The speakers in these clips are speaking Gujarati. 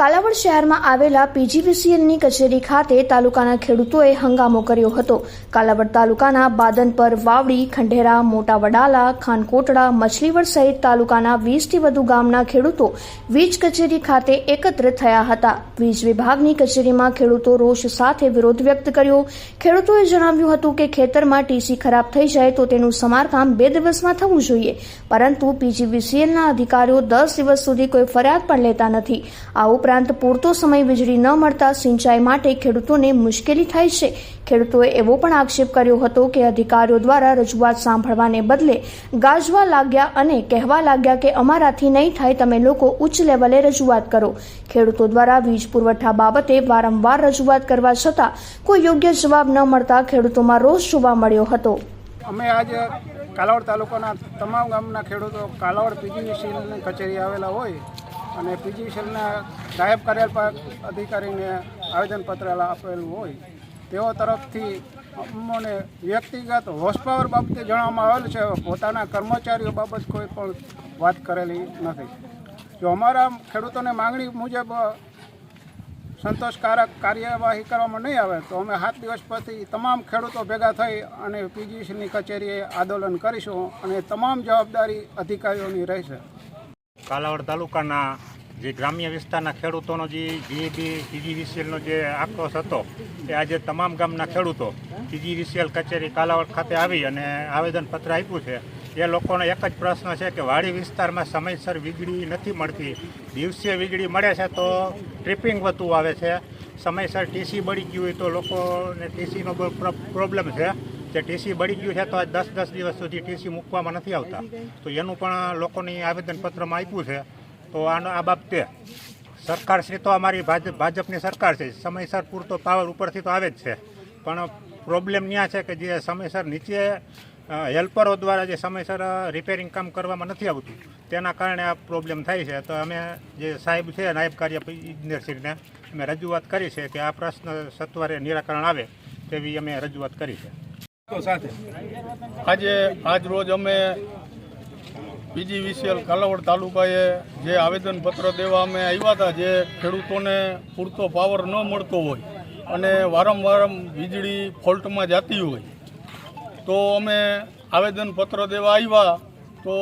કાલાવડ શહેરમાં આવેલા પીજીવીસીએલની કચેરી ખાતે તાલુકાના ખેડૂતોએ હંગામો કર્યો હતો. કાલાવડ તાલુકાના બાદનપર વાવડી ખંડેરા મોટા વડાલા, ખાનકોટડા, મછલીવડ સહિત તાલુકાના વીસથી વધુ ગામના ખેડૂતો વીજ કચેરી ખાતે એકત્ર થયા હતા. વીજ વિભાગની કચેરીમાં ખેડૂતો રોષ સાથે વિરોધ વ્યક્ત કર્યો. ખેડૂતોએ જણાવ્યું હતું કે ખેતરમાં ટીસી ખરાબ થઈ જાય તો તેનું સમારકામ બે દિવસમાં થવું જોઈએ. પરંતુ પીજીવીસીએલના અધિકારીઓ દસ દિવસ સુધી કોઈ ફરિયાદ પણ લેતા નથી. આ ઉપરાંત પૂરતો સમય વીજળી ન મળતા સિંચાઈ માટે ખેડૂતોને મુશ્કેલી થાય છે. ખેડૂતોએ એવો પણ આક્ષેપ કર્યો હતો કે અધિકારીઓ દ્વારા રજૂઆત સાંભળવાને બદલે ગાજવા લાગ્યા અને કહેવા લાગ્યા કે અમારાથી નહીં થાય તમે લોકો ઉચ્ચ લેવલે રજૂઆત કરો. ખેડૂતો દ્વારા વીજ પુરવઠા બાબતે વારંવાર રજૂઆત કરવા છતાં કોઈ યોગ્ય જવાબ ન મળતા ખેડૂતોમાં રોષ જોવા મળ્યો હતો. અમે આજે કાલાવડ તાલુકાના તમામ ગામના ખેડૂતો કાલાવડ પીજીવીસીએલની કચેરી આવેલા હોય અને પીજીવીસીએલના નાયબ કાર્યપાલક અધિકારીને આવેદનપત્ર આપેલું હોય, તેઓ તરફથી અમને વ્યક્તિગત હોર્સ બાબતે જણાવવામાં આવેલું છે પોતાના કર્મચારીઓ બાબત કોઈ પણ વાત કરેલી નથી. જો અમારા ખેડૂતોને માંગણી મુજબ સંતોષકારક કાર્યવાહી કરવામાં નહીં આવે, તો અમે સાત દિવસ પછી તમામ ખેડૂતો ભેગા થઈ અને પીજીસીની કચેરીએ આંદોલન કરીશું અને તમામ જવાબદારી અધિકારીઓની રહેશે. કાલાવડ તાલુકાના જે ગ્રામ્ય વિસ્તારના ખેડૂતોનો જે જીએબી પીજીવીસીએલનો જે આક્રોશ હતો, એ આજે તમામ ગામના ખેડૂતો પીજીવીસીએલ કચેરી કાલાવડ ખાતે આવી અને આવેદનપત્ર આપ્યું છે. એ લોકોનો એક જ પ્રશ્ન છે કે વાડી વિસ્તારમાં સમયસર વીજળી નથી મળતી દિવસે વીજળી મળે છે તો ટ્રિપિંગ વધુ આવે છે, સમયસર ટીસી બળી ગયું હોય તો લોકોને ટીસીનો પ્રોબ્લેમ છે. જે ટીસી બળી ગયું છે તો આજ દસ દસ દિવસ સુધી ટીસી મૂકવામાં નથી આવતા. તો એનું પણ લોકોની આવેદનપત્રમાં આપ્યું છે. તો આનો આ બાબતે સરકારશ્રી તો અમારી ભાજપ ભાજપની સરકાર છે. સમયસર પૂરતો પાવર ઉપરથી તો આવે જ છે. પણ પ્રોબ્લેમ ત્યાં છે કે જે સમયસર નીચે હેલ્પરો દ્વારા જે સમયસર રિપેરિંગ કામ કરવામાં નથી આવતું, તેના કારણે આ પ્રોબ્લેમ થાય છે. તો અમે જે સાહેબ છે, નાયબ કાર્ય ઇજનેરશ્રીને અમે રજૂઆત કરી છે કે આ પ્રશ્ન સત્વરે નિરાકરણ આવે તેવી અમે રજૂઆત કરી છે. આજે, આજ રોજ અમે પીજીવીસીએલ કાલાવડ તાલુકાએ જે આવેદનપત્ર દેવા અમે આવ્યા હતા, જે ખેડૂતોને પૂરતો પાવર ન મળતો હોય અને વારંવાર વીજળી ફોલ્ટમાં જતી હોય, તો અમે આવેદનપત્ર દેવા આવ્યા. તો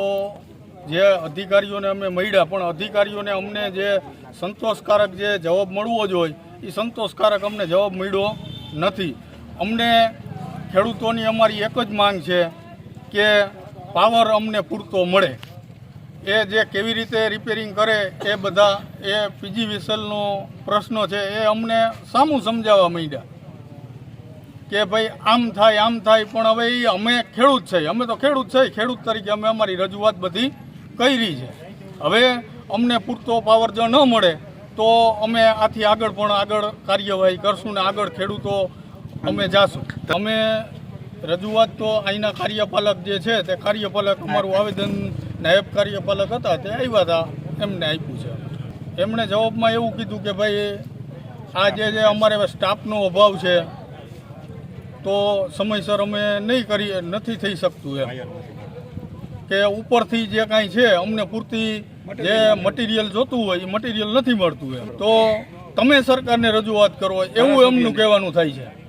જે અધિકારીઓને અમે મળ્યા, પણ અધિકારીઓને અમને જે સંતોષકારક જે જવાબ મળવો જોઈએ એ સંતોષકારક અમને જવાબ મળ્યો નથી. અમને ખેડૂતોની અમારી એક જ માંગ છે કે પાવર અમને પૂરતો મળે. એ જે કેવી રીતે રિપેરિંગ કરે એ બધા, એ પીજી વિસલનો પ્રશ્ન છે, એ અમને સામું સમજાવવા માંડ્યા કે ભાઈ, આમ થાય આમ થાય, પણ હવે એ અમે ખેડૂત છે. અમે તો ખેડૂત છે, ખેડૂત તરીકે અમે અમારી રજૂઆત બધી કરી છે. હવે અમને પૂરતો પાવર જો ન મળે, તો અમે આથી આગળ પણ આગળ કાર્યવાહી કરશું ને આગળ ખેડૂતો અમે જાશું. અમે રજૂઆત તો અહીંના કાર્યપાલક જે છે તે કાર્યપાલક અમારું આવેદન નાયબ કાર્યપાલક હતા તે આવ્યા હતા, એમને આપ્યું છે. એમણે જવાબમાં એવું કીધું કે ભાઈ, આ જે જે અમારે સ્ટાફનો અભાવ છે, તો સમયસર અમે નહીં કરી નથી થઈ શકતું એમ. કે ઉપરથી જે કાંઈ છે, અમને પૂરતી જે મટીરિયલ જોતું હોય, એ મટીરિયલ નથી મળતું એમ. તો તમે સરકારને રજૂઆત કરો, એવું એમનું કહેવાનું થાય છે.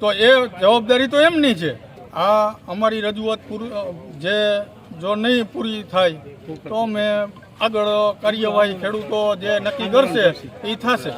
તો એ જવાબદારી તો એમની છે. આ અમારી રજૂઆત જે, જો નહીં પૂરી થાય, તો અમે આગળ કાર્યવાહી ખેડૂતો જે નક્કી કરશે એ થશે.